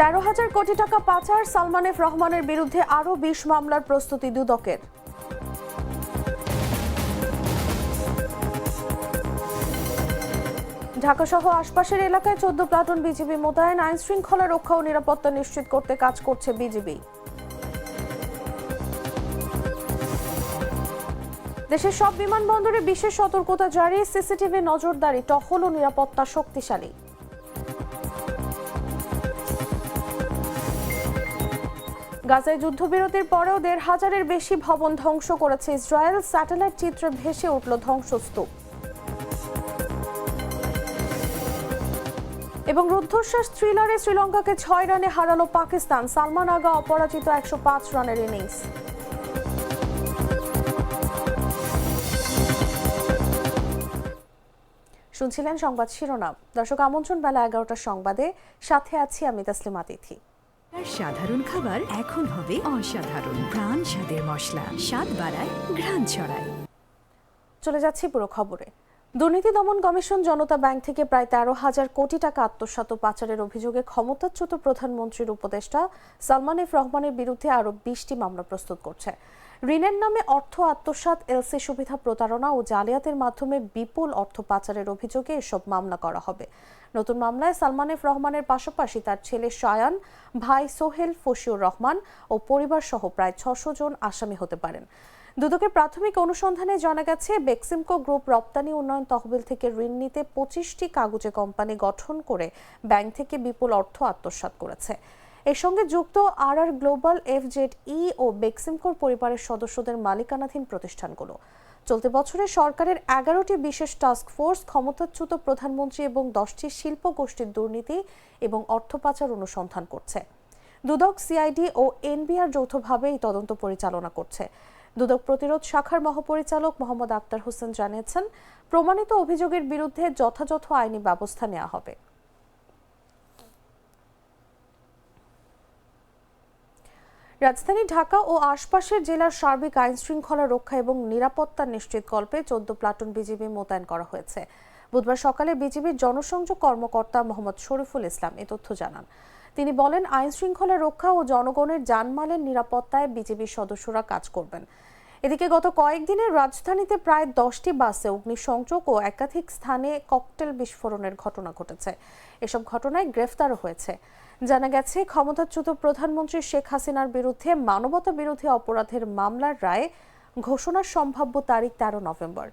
তেরো হাজার কোটি টাকা পাচার সালমান এফ রহমানের বিরুদ্ধে আরও বিশ মামলার প্রস্তুতি দুদকের। ঢাকা সহ আশপাশের এলাকায় চোদ্দ প্লাটুন বিজিবি মোতায়েন আইন শৃঙ্খলা রক্ষা ও নিরাপত্তা নিশ্চিত করতে কাজ করছে বিজিবি। দেশের সব বিমানবন্দরে বিশেষ সতর্কতা জারি, সিসিটিভি নজরদারি, টহল ও নিরাপত্তা শক্তিশালী। গাজায় যুদ্ধবিরতির পরেও দেড় হাজারের বেশি ভবন ধ্বংস করেছে ইসরায়েল। স্যাটেলাইট চিত্রে ভেসে উঠল ধ্বংসস্তূপ। এবং রুদ্ধশ্বাস থ্রিলারে শ্রীলঙ্কাকে ছয় রানে হারালো পাকিস্তান। সালমান আগা অপরাজিত একশো পাঁচ রানের ইনিংস। শুনছিলেন সংবাদ শিরোনাম। দর্শক, আমন্ত্রণ বেলা এগারোটার সংবাদে। সাথে আছি আমি তাসলিমা তিথি। সাধারণ খাবার এখন হবে অসাধারণ। প্রাণ স্বাদের মশলা, স্বাদ বাড়ায়, ঘ্রাণ ছড়ায়। চলে যাচ্ছি পুরো খবরে। দুর্নীতি দমন কমিশন জনতা ব্যাংক থেকে প্রায় তেরো হাজার কোটি টাকা আত্মসাত পাচারের অভিযোগে ক্ষমতাচ্যুত প্রধানমন্ত্রীর উপদেষ্টা সালমান এফ রহমানের বিরুদ্ধে আরও বিশটি মামলা প্রস্তুত করছে। ঋণের নামে অর্থ আত্মসাৎ, এলসি সুবিধা প্রতারণা ও জালিয়াতের মাধ্যমে বিপুল অর্থ পাচারের অভিযোগে এসব মামলা করা হবে। নতুন মামলায় সালমান এফ রহমানের পাশাপাশি তার ছেলে শায়ান ভাই সোহেল ফশিউর রহমান ও পরিবার সহ প্রায় ছশো জন আসামি হতে পারেন। দুদকের প্রাথমিক অনুসন্ধানে জানা গেছে বেক্সিমকো গ্রুপ রপ্তানি উন্নয়ন তহবিল থেকে ঋণ নিতে পঁচিশটি কাগজে কোম্পানি গঠন করে ব্যাংক থেকে বিপুল অর্থ আত্মসাৎ করেছে। এর সঙ্গে যুক্ত আর আর গ্লোবাল, এফজেড ই ও বেক্সিমকোর পরিবারের সদস্যদের মালিকানাধীন প্রতিষ্ঠানগুলো। চলতি বছরে সরকারের এগারোটি বিশেষ টাস্ক ফোর্স ক্ষমতাচ্যুত প্রধানমন্ত্রী এবং দশটি শিল্প গোষ্ঠীর দুর্নীতি এবং অর্থ পাচার অনুসন্ধান করছে। দুদক সিআইডি ও এনবিআর যৌথভাবে এই তদন্ত পরিচালনা করছে। দুদক প্রতিরোধ শাখার মহাপরিচালক মোহাম্মদ আক্তার হোসেন জানিয়েছেন, প্রমাণিত অভিযোগের বিরুদ্ধে যথাযথ আইনি ব্যবস্থা নেওয়া হবে। রাজধানী ঢাকা ও আশপাশের জেলার সার্বিক আইন শৃঙ্খলা রক্ষা এবং নিরাপত্তা নিশ্চিত কল্পে চোদ্দ প্লাটুন বিজিবি মোতায়েন করা হয়েছে। বুধবার সকালে বিজিবির জনসংযোগ কর্মকর্তা মোহাম্মদ শরীফুল ইসলাম এ তথ্য জানান। তিনি বলেন আইন শৃঙ্খলা রক্ষা ও জনগণের জানমালের নিরাপত্তায় বিজিবির সদস্যরা কাজ করবেন। এদিকে গত কয়েকদিনে রাজধানীতে প্রায় দশটি বাসে অগ্নিসংযোগ ও একাধিক স্থানে ককটেল বিস্ফোরণের ঘটনা ঘটেছে। এসব ঘটনায় গ্রেফতারও হয়েছে। জানা গেছে, ক্ষমতাচ্যুত প্রধানমন্ত্রী শেখ হাসিনার বিরুদ্ধে মানবতা বিরোধী অপরাধের মামলার রায় ঘোষণার সম্ভাব্য তারিখ তেরো নভেম্বর।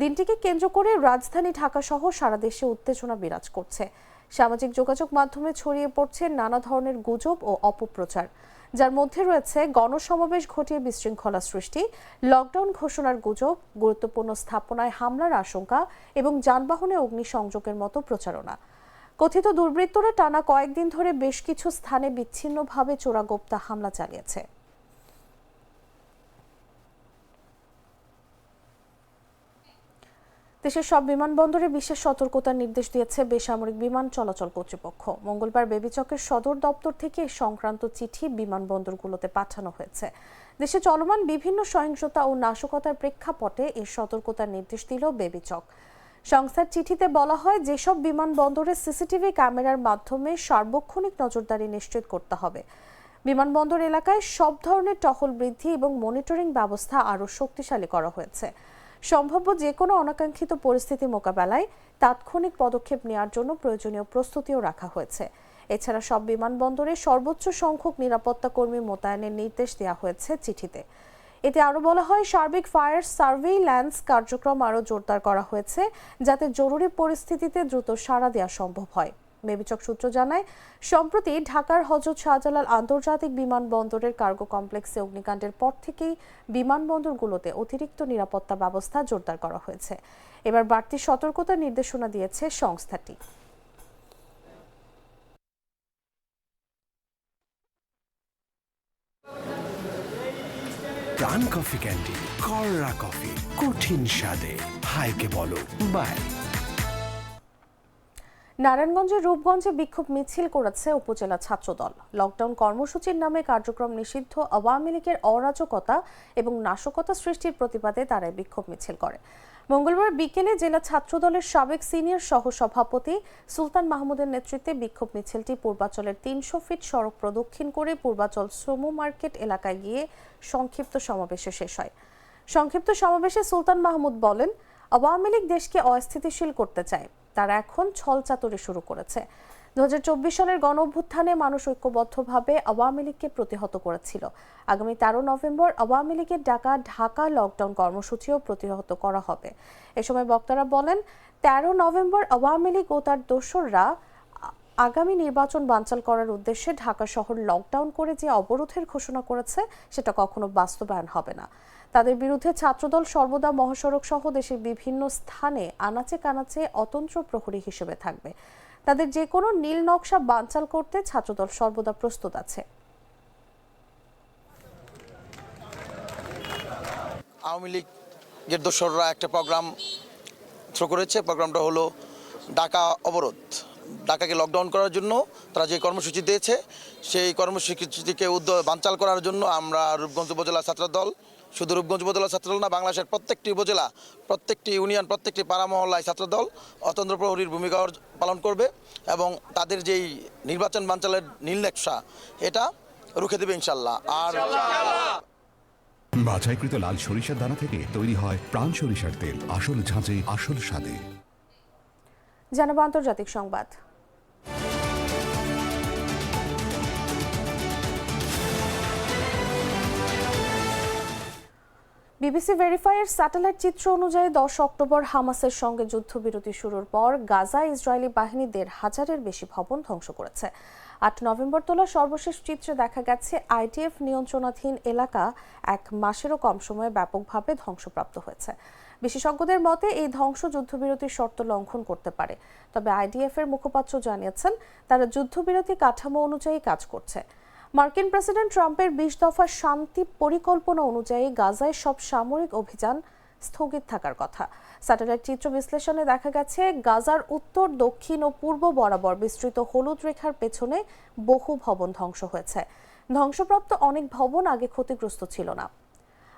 দিনটিকে কেন্দ্র করে রাজধানী ঢাকা সহ সারা দেশে উত্তেজনা বিরাজ করছে। সামাজিক যোগাযোগ মাধ্যমে ছড়িয়ে পড়ছে নানা ধরনের গুজব ও অপপ্রচার। যার মধ্যে রয়েছে গণসমাবেশ ঘটিয়ে বিশৃঙ্খলা সৃষ্টি, লকডাউন ঘোষণার গুজব, গুরুত্বপূর্ণ স্থাপনায় হামলার আশঙ্কা এবং যানবাহনে অগ্নিসংযোগের মতো প্রচারণা। কথিত দুর্বৃত্তরা টানা কয়েকদিন ধরে বেশ কিছু স্থানে বিচ্ছিন্নভাবে চোরাগোপ্তা হামলা চালিয়েছে। দেশের সব বিমানবন্দরে বিশেষ সতর্কতার নির্দেশ দিয়েছে বেসামরিক বিমান চলাচল কর্তৃপক্ষ। মঙ্গলবার বেবিচকের সদর দপ্তর থেকে সংক্রান্ত চিঠি বিমানবন্দরগুলোতে পাঠানো হয়েছে। দেশে চলমান বিভিন্ন সহিংসতা ও নাশকতার প্রেক্ষাপটে এ সতর্কতার নির্দেশ দিল বেবিচক। সংস্থার চিঠিতে বলা হয়, যেসব বিমানবন্দরে সিসিটিভি ক্যামেরার মাধ্যমে সার্বক্ষণিক নজরদারি নিশ্চিত করতে হবে। বিমানবন্দর এলাকায় সব ধরনের টহল বৃদ্ধি এবং মনিটরিং ব্যবস্থা আরও শক্তিশালী করা হয়েছে। সম্ভাব্য যে কোনো অনাকাঙ্ক্ষিত পরিস্থিতি মোকাবেলায় তাৎক্ষণিক পদক্ষেপ নেওয়ার জন্য প্রয়োজনীয় প্রস্তুতিও রাখা হয়েছে। এছাড়া সব বিমানবন্দরে সর্বোচ্চ সংখ্যক নিরাপত্তা কর্মী মোতায়েনের নির্দেশ দেওয়া হয়েছে চিঠিতে। এতে আরও বলা হয়, সার্বিক ফায়ার সার্ভেইল্যান্স কার্যক্রম আরও জোরদার করা হয়েছে যাতে জরুরি পরিস্থিতিতে দ্রুত সাড়া দেওয়া সম্ভব হয়। মেবিচক সূত্র জানায়, সম্প্রতি ঢাকার হজরত শাহজালাল আন্তর্জাতিক বিমানবন্দরের কার্গো কমপ্লেক্সে অগ্নিকাণ্ডের পর থেকেই বিমানবন্দরগুলোতে অতিরিক্ত নিরাপত্তা ব্যবস্থা জোরদার করা হয়েছে। এবার বাড়তি সতর্কতার নির্দেশনা দিয়েছে সংস্থাটি। প্রাণ কফি ক্যান্ডি কররা কফি, কঠিন স্বাদে, হাইকে বলো, বাই। নারায়ণগঞ্জের রূপগঞ্জে বিক্ষোভ মিছিল করেছে উপজেলা ছাত্রদল। লকডাউন কর্মসূচির নামে কার্যক্রম নিষিদ্ধ, আওয়ামী লীগের অরাজকতা এবং নাশকতা সৃষ্টির প্রতিবাদে তারা বিক্ষোভ মিছিল করে। মঙ্গলবার বিকেলে জেলা ছাত্রদলের সাবেক সিনিয়র সহ সভাপতি সুলতান মাহমুদের নেতৃত্বে বিক্ষোভ মিছিলটি পূর্বাচলের তিনশো ফিট সড়ক প্রদক্ষিণ করে পূর্বাচল শ্রম মার্কেট এলাকায় গিয়ে সংক্ষিপ্ত সমাবেশে শেষ হয়। সংক্ষিপ্ত সমাবেশে সুলতান মাহমুদ বলেন, আওয়ামী লীগ দেশকে অস্থিতিশীল করতে চায়। তারা এখন ছলচাতরে শুরু করেছে। দুহাজার চব্বিশ সালের গণ অভ্যুত্থানে মানুষ ঐক্যবদ্ধভাবে আওয়ামী লীগকে প্রতিহত করেছিল। আগামী তেরো নভেম্বর আওয়ামী লীগের ডাকা ঢাকা লকডাউন কর্মসূচিও প্রতিহত করা হবে। এ সময় বক্তারা বলেন, তেরো নভেম্বর আওয়ামী লীগ ও তার দোসররা আগামী নির্বাচন বানচাল করার উদ্দেশ্যে ঢাকা শহর লকডাউন করে যে অবরোধের ঘোষণা করেছে, সেটা কখনো বাস্তবায়ন হবে না। তাদের বিরুদ্ধে ছাত্রদল সর্বদা মহাসড়ক সহ দেশের বিভিন্ন স্থানে আনাচে কানাচে অতন্ত্র প্রহরী হিসেবে থাকবে। তাদের যে কোনো নীল নকশা বানচাল করতে ছাত্রদল সর্বদা প্রস্তুত আছে। আওয়ামী লীগের দোসররা একটা প্রোগ্রাম থ্রো করেছে। প্রোগ্রামটা হলো ঢাকা অবরোধ। ঢাকাকে লকডাউন করার জন্য তারা যে কর্মসূচি দিয়েছে, সেই কর্মসূচিকে উদ্যোগ বানচাল করার জন্য আমরা রূপগঞ্জ উপজেলা ছাত্রদল শুধু রূপগঞ্জ উপজেলা ছাত্রদল না, বাংলাদেশের প্রত্যেকটি উপজেলা, প্রত্যেকটি ইউনিয়ন, প্রত্যেকটি পাড়া মহল্লায় ছাত্রদল অতন্ত্র প্রহরীর ভূমিকা পালন করবে এবং তাদের যেই নির্বাচন বানচালের নীলনেকশা এটা রুখে দেবে ইনশাল্লাহ। আর বাছাইকৃত লাল সরিষার দানা থেকে তৈরি হয় প্রাণ সরিষার তেল। আসল ঝাঁঝে, আসল স্বাদে। জানাব আন্তর্জাতিক সংবাদ। বিবিসি ভেরিফাইয়ের স্যাটেলাইট চিত্র অনুযায়ী দশ অক্টোবর হামাসের সঙ্গে যুদ্ধবিরতি শুরুর পর গাজা ইসরায়েলি বাহিনী দেড় হাজারের বেশি ভবন ধ্বংস করেছে। আট নভেম্বর তোলা সর্বশেষ চিত্রে দেখা গেছে, আইটিএফ নিয়ন্ত্রণাধীন এলাকা এক মাসেরও কম সময়ে ব্যাপকভাবে ধ্বংসপ্রাপ্ত হয়েছে। বিশেষজ্ঞদের মতে, এই ধ্বংস যুদ্ধবিরতির শর্ত লঙ্ঘন করতে পারে। তবে আইডিএফ এর মুখপাত্র জানিয়েছেন, তারা যুদ্ধবিরতি কাঠামো অনুযায়ী কাজ করছে। মার্কিন প্রেসিডেন্ট ট্রাম্পের বিশ দফা শান্তি পরিকল্পনা অনুযায়ী গাজায় সব সামরিক অভিযান স্থগিত থাকার কথা। স্যাটেলাইট চিত্র বিশ্লেষণে দেখা গেছে, গাজার উত্তর, দক্ষিণ ও পূর্ব বরাবর বিস্তৃত হলুদ রেখার পেছনে বহু ভবন ধ্বংস হয়েছে। ধ্বংসপ্রাপ্ত অনেক ভবন আগে ক্ষতিগ্রস্ত ছিল না।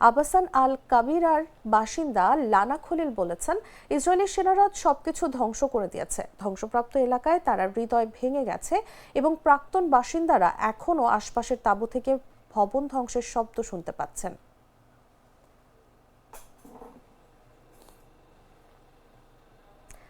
আবাসান আল কাবিরার বাসিন্দা লানা খলিল বলেছেন, ইসরায়েলি সেনারা সবকিছু ধ্বংস করে দিয়েছে। ধ্বংসপ্রাপ্ত এলাকায় তারা হৃদয় ভেঙে গেছে এবং প্রাক্তন বাসিন্দারা এখনও আশপাশের তাঁবু থেকে ভবন ধ্বংসের শব্দ শুনতে পাচ্ছেন।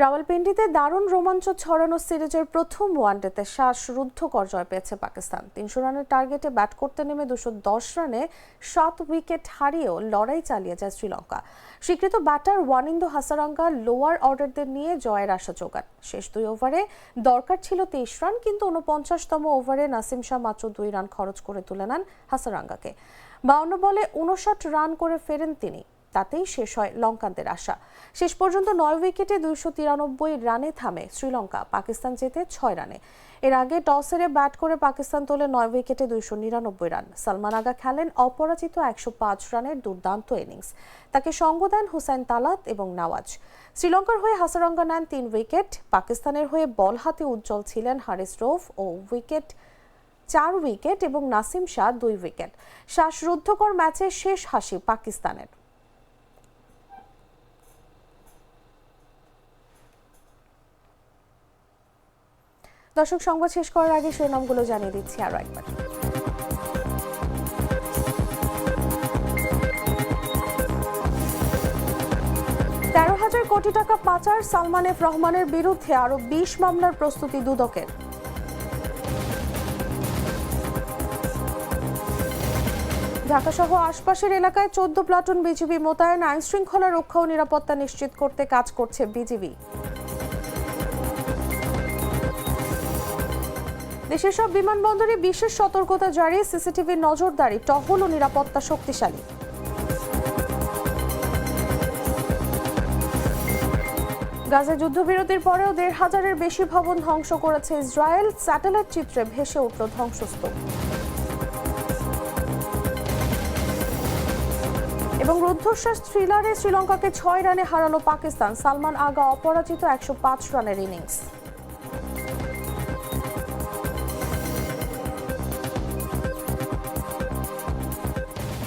রাওয়ালপিন্ডিতে দারুণ রোমাঞ্চ ছড়ানো সিরিজের প্রথম ওয়ানডেতে শ্বাসরুদ্ধকর জয় পেয়েছে পাকিস্তান। তিনশো রানের টার্গেটে ব্যাট করতে নেমে দুশো দশ রানে সাত উইকেট হারিয়েও লড়াই চালিয়ে যায় শ্রীলঙ্কা। স্বীকৃত ব্যাটার ওয়ানিন্দু হাসারাঙ্গা লোয়ার অর্ডারদের নিয়ে জয়ের আশা জোগান শেষ দুই ওভারে দরকার ছিল তেইশ রান, কিন্তু উনপঞ্চাশতম ওভারে নাসিম শাহ মাত্র দুই রান খরচ করে তুলে নেন হাসারাঙ্গাকে। বাউন্ন বলে উনষাট রান করে ফেরেন তিনি। তাতেই শেষ হয় লঙ্কানদের আশা। শেষ পর্যন্ত নয় উইকেটে দুইশো তিরানব্বই রানে থামে শ্রীলঙ্কা, পাকিস্তান জেতে ছয় রানে। এর আগে টস হেরে ব্যাট করে পাকিস্তান তোলে নয় উইকেটে দুইশো নিরানব্বই রান। সালমান আগা খেলেন অপরাজিত একশো পাঁচ রানের দুর্দান্ত ইনিংস। তাকে সঙ্গ দেন হুসাইন তালাত এবং নওয়াজ। শ্রীলঙ্কার হয়ে হাসারঙ্গা নেন তিন উইকেট। পাকিস্তানের হয়ে বল হাতে উজ্জ্বল ছিলেন হারিস রোফ ও উইকেট চার উইকেট এবং নাসিম শাহ দুই উইকেট। শ্বাসরুদ্ধকর ম্যাচে শেষ হাসি পাকিস্তানের। দর্শক, সংবাদ শেষ করার আগে শিরোনামগুলো জানিয়ে দিচ্ছি আরও একবার। তেরো হাজার কোটি টাকা পাচার সালমান এফ রহমানের বিরুদ্ধে আরও বিশ মামলার প্রস্তুতি দুদকের। ঢাকাসহ আশপাশের এলাকায় চোদ্দ প্লাটুন বিজিবি মোতায়েন আইন শৃঙ্খলা রক্ষা ও নিরাপত্তা নিশ্চিত করতে কাজ করছে বিজিবি। দেশের সব বিমানবন্দরে বিশেষ সতর্কতা জারি, সিসিটিভি নজরদারি, টহল ও নিরাপত্তা শক্তিশালী। গাজা যুদ্ধবিরতির পরেও দেড় হাজারের বেশি ভবন ধ্বংস করেছে ইসরায়েল। স্যাটেলাইট চিত্রে ভেসে উঠল ধ্বংসস্তূপ। এবং রুদ্ধশ্বাস থ্রিলারে শ্রীলঙ্কাকে ছয় রানে হারালো পাকিস্তান। সালমান আগা অপরাজিত একশো পাঁচ রানের ইনিংস।